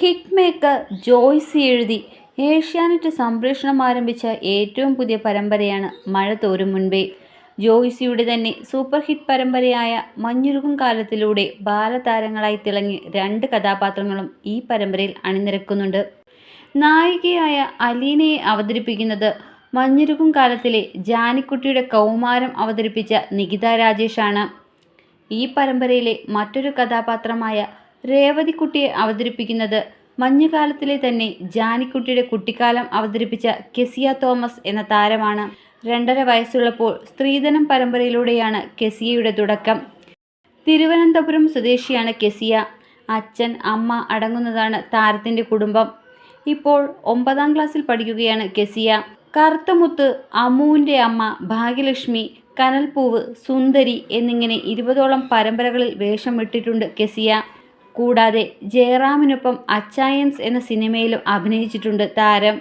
Hit maker Joyce എഴുതി. ഏഷ്യാനെറ്റ് സംപ്രേഷണം ആരംഭിച്ച ഏറ്റവും പുതിയ പരമ്പരയാണ് മഴ തോരും മുൻപേ. ജോയ്സിയുടെ തന്നെ സൂപ്പർ ഹിറ്റ് പരമ്പരയായ മഞ്ഞുരുകും കാലത്തിലൂടെ ബാലതാരങ്ങളായി തിളങ്ങി രണ്ട് കഥാപാത്രങ്ങളും ഈ പരമ്പരയിൽ അണിനിരക്കുന്നുണ്ട്. നായികയായ അലീനയെ അവതരിപ്പിക്കുന്നത് മഞ്ഞുരുകും കാലത്തിലെ ജാനിക്കുട്ടിയുടെ കൗമാരം അവതരിപ്പിച്ച നികിത രാജേഷാണ്. ഈ പരമ്പരയിലെ മറ്റൊരു കഥാപാത്രമായ രേവതിക്കുട്ടിയെ അവതരിപ്പിക്കുന്നത് മഞ്ഞുകാലത്തിലെ തന്നെ ജാനിക്കുട്ടിയുടെ കുട്ടിക്കാലം അവതരിപ്പിച്ച കെസിയ തോമസ് എന്ന താരമാണ്. രണ്ടര വയസ്സുള്ളപ്പോൾ സ്ത്രീധനം പരമ്പരയിലൂടെയാണ് കെസിയയുടെ തുടക്കം. തിരുവനന്തപുരം സ്വദേശിയാണ് കെസിയ. അച്ഛൻ അമ്മ അടങ്ങുന്നതാണ് താരത്തിന്റെ കുടുംബം. ഇപ്പോൾ ഒമ്പതാം ക്ലാസ്സിൽ പഠിക്കുകയാണ് കെസിയ. കറുത്തമുത്ത് അമ്മുവിന്റെ അമ്മ ഭാഗ്യലക്ഷ്മി കനൽപൂവ് സുന്ദരി എന്നിങ്ങനെ ഇരുപതോളം പരമ്പരകളിൽ വേഷം വിട്ടിട്ടുണ്ട് കെസിയ. കൂടാതെ ജയറാമിനൊപ്പം അച്ചായൻസ് എന്ന സിനിമയിലും അഭിനയിച്ചിട്ടുണ്ട് താരം.